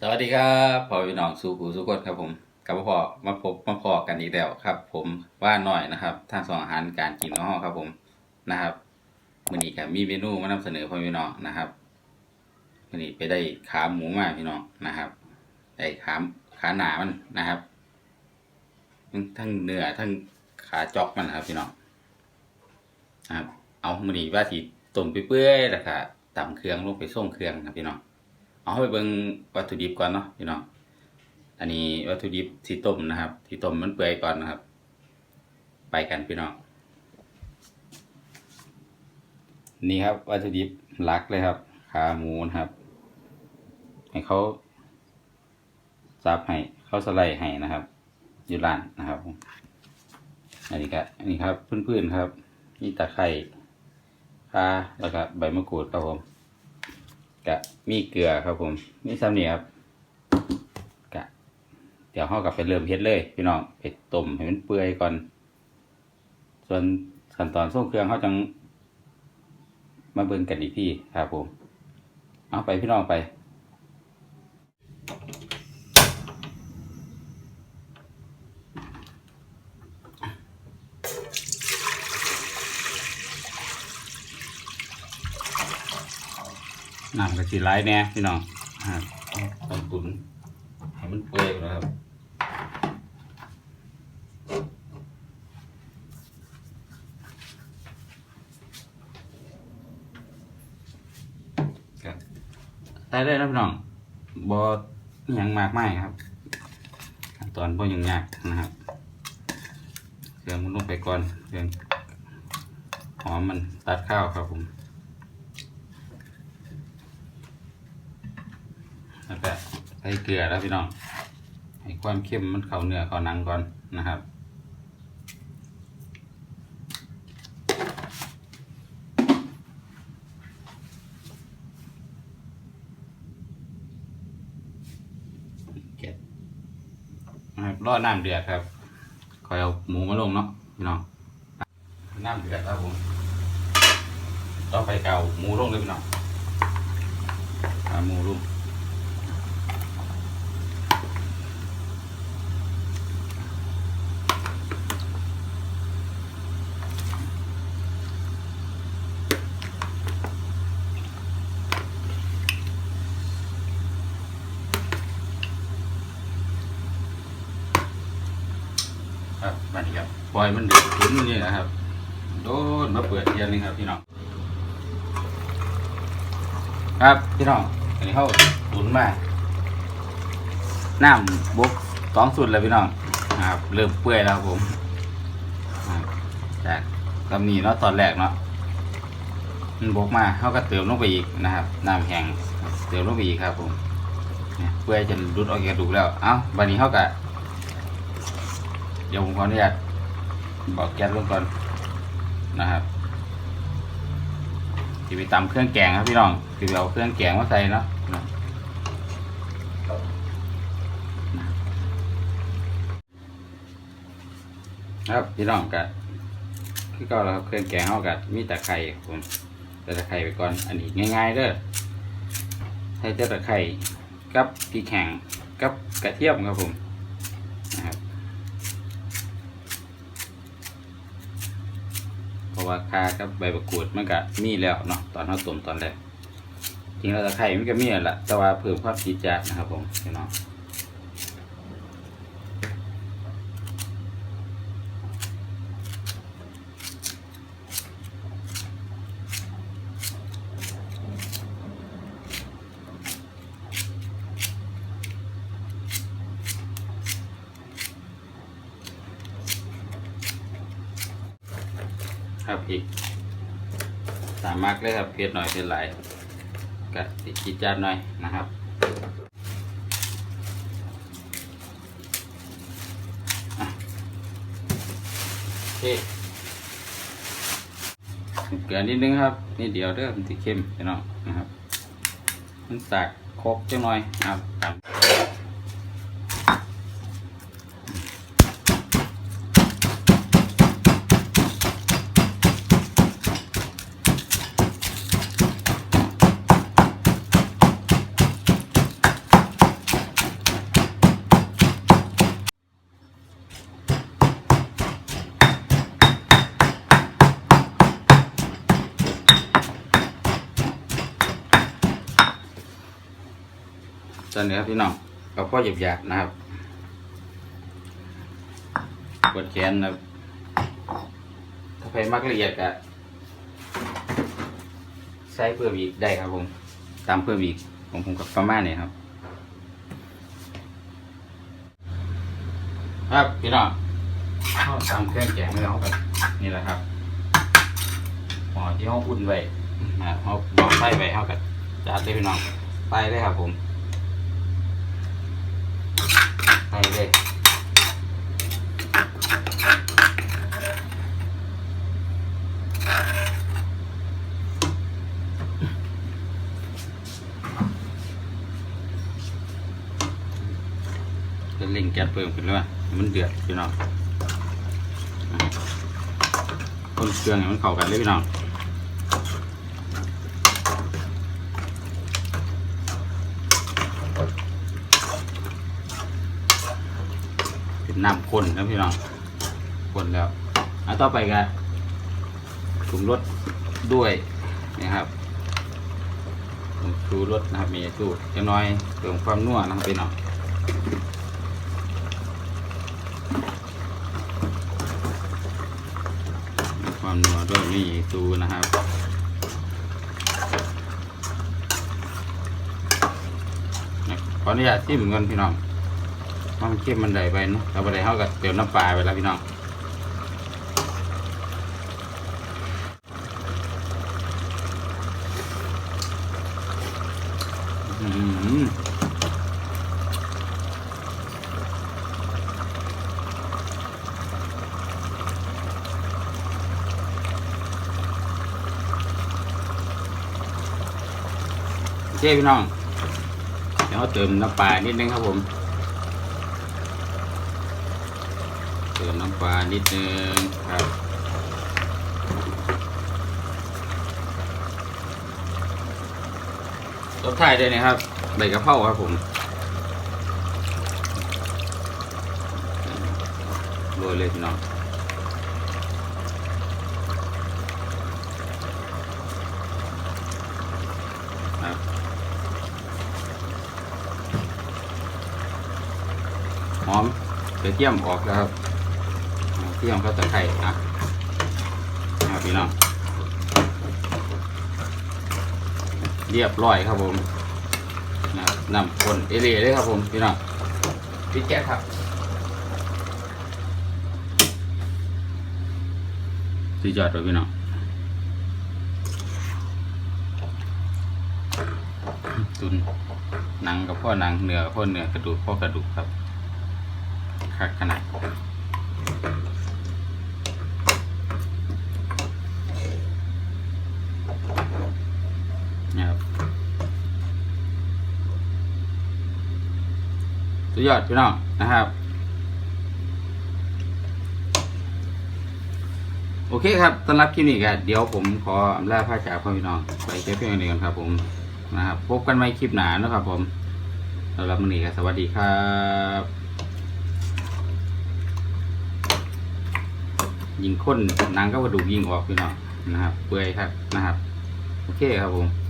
สวัสดีครับพ่อพี่น้องสู่กูสู่คนครับผมกับพ่อมาพบมาพอกันอีกแล้วครับ ผมว่าหน่อยนะครับทางสองอาหารการกินของครับผมนะครับวันนี้ก็มีเมนูมานำเสนอพ่อพี่น้องนะครับวันนี้ไปได้ขาหมูมาพี่น้องนะครับได้ขาขาหนามันนะครับทั้งเนื้อทั้งขาจอกมันนะครับพี่น้องนะครับ เอามันนี้ว่าสิต้มไปเปื่อยๆแล้วก็ตำเครื่องลงไปส่งเครื่องครับพี่น้อง เอาไปเบิ่งวัตถุดิบก่อนเนาะพี่น้องอันนี้วัตถุดิบที่ต้มนะครับ ที่ต้มมันเปื่อยก่อนนะครับ ไปกันพี่น้องนี่ครับวัตถุดิบหลักเลยครับขาหมูนะครับ ให้เขาซับให้เขาสไลด์ให้นะครับ อยู่ร้านนะครับอันนี้ก็อันนี้ครับพื้นๆครับมีตะไคร้ข่าแล้วก็ใบมะกรูดครับผม กะมีเกลือครับผมมีซ้ำนี่ครับกะเดี๋ยวเรากลับไปเริ่มเฮ็ดเลยพี่น้องเผ็ดต้มให้มันเปื่อยก่อน ส่วนขั้นตอนส่งเครื่องเขาจังมาเบิ่งกันอีกที่ครับผม เอาไปพี่น้องไป น้ำกะทิร้ายแน่พี่น้องต้องตุ๋นให้มันเปื่อยนะครับครับได้ได้แล้วพี่น้องบอยังมากไม่ครับขั้นตอนบอยังยากนะครับเครื่องมันลงไปก่อนเครื่องหอมมันตัดข้าวครับผม แล้วก็ใส่เกลือแล้วพี่น้องให้ความเข้มมันเข้าเนื้อเข้าหนังก่อนนะครับเก็บนะครับรอน้ำเดือดครับคอยเอาหมูมาลงเนาะพี่น้องน้ำเดือดแล้วผมต่อไปเก่าหมูลงเลยพี่น้องหมูลง ครับมาดีครับปล่อยมันเดือดตุ๋นนี่นะครับ โดนมาเปิดเทียนนึงครับพี่น้อง ครับพี่น้อง อันนี้เขาตุนมาน้ำบกสองสุดเลยพี่น้องนะครับเริ่มเปื่อยแล้วผมจากตำนี้เนาะตอนแรกเนาะมันบกมาเขาก็เติมลงไปอีกนะครับน้ำแห้งเติมลงไปอีกครับผมเปื่อยจนรุดออกจากระดูกแล้ว เอ้าวันนี้เขาก็ เดี๋ยวผมขออนุญาตบอกแก๊สลงก่อนนะครับที่ไปตำเครื่องแกงครับพี่น้องที่ไปเอาเครื่องแกงมาใส่เนาะครับพี่น้องกัคือก็แล้วครับเครื่องแกงเขากัมีตะไคร้ครับผมแต่ตะไคร้ไปก่อน อันนี้ง่ายๆเด้อใช้แต่ตะไคร้กับพริกแห้งกับกระเทียมครับผมนะครับ เพราะ ว่าคากับใบมะกรูดมันก็มีแล้วเนาะตอนเขาต้มตอนแรกจริงแล้วตะไคร้มันก็มีแหละแต่ว่าเพิ่มความจีดจัดนะครับผมพี่น้อง ครับอีกสามมักเลยครับเผ็ดหน่อยเผ็ดหลายก็ติจีจาดหน่อยนะครับอะโอเคเกลือนิดนึงครับนี่เดียวเด้อมันติเข้มพี่น้องนะครับ มันสากโคกจังหน่อยนะครับ ตามตอนนี้ครับพี่น้องเราพ่อหยาบๆนะครับกดแขนนะถ้าใครมักละเอียดก็ใส่เพิ่มอีกได้ครับผม ตามเพิ่มอีกผมผมกับประมาณนี้ครับ ครับพี่น้องข้าตามเครื่องแกงไม่เอากันนี่แหละครับหม้อที่ห้องอุ่นไว้นะเขาลองไส้ไว้เขากันจัดเลยพี่น้องไปเลยครับผม ไปเลยจะเล่งแก๊สเพิ่มขึ้นเลยว่ามันเดือดพี่น้องคนเครื่องให้มันเข้ากันเลยพี่น้อง นน้ำข้นนะพี่น้องข้นแล้วเอะต่อไปกันปรุงรสด้วยนะครับผงชูรสนะครับมีชูจะน้อยเติมความนัวนะครับพี่น้องความนัวด้วยมีตูนะครับขออนุญาตชิมก่อนพี่น้อง มันเข้มมันใดไปเนาะเราไปได้เท่ากับเติมน้ำปลาไปแล้วพี่น้องอืมโอเคพี่น้อง เดี๋ยวเราเติมน้ำปลานิดนึงครับผม เติมน้ำปลานิดนึงครับตบท้ายด้วยนะครับใบกะเพราครับผมโรยเลยพี่น้องครับหอมกระเทียมออกแล้วครับ เที่ยงก็ตะไคร่นะนะครับพี่น้องเรียบร้อยครับผมนะครับนำคนเอเล่เลยครับผมพี่น้องปิดแก๊สครับสุดยอดเลยพี่น้องตุนหนังกับพ่อหนังเนื้อกับพ่อเนื้อกระดูกพ่อกระดูกครับคักขนาด นะครับ สุดยอดพี่น้องนะครับ โอเคครับสำหรับคลิปนี้ก็เดี๋ยวผมขออำลาพระจากพ่อพี่น้อง ไปแค่เพียงนี้ก่อนครับ ผมนะครับพบกันใหม่คลิปหนานะครับ ผมสำหรับมื้อนี้ก็สวัสดีครับยิงข้นนังก็กระดูกยิงออกพี่น้องนะครับ เปื่อยครับนะครับ โอเคครับผม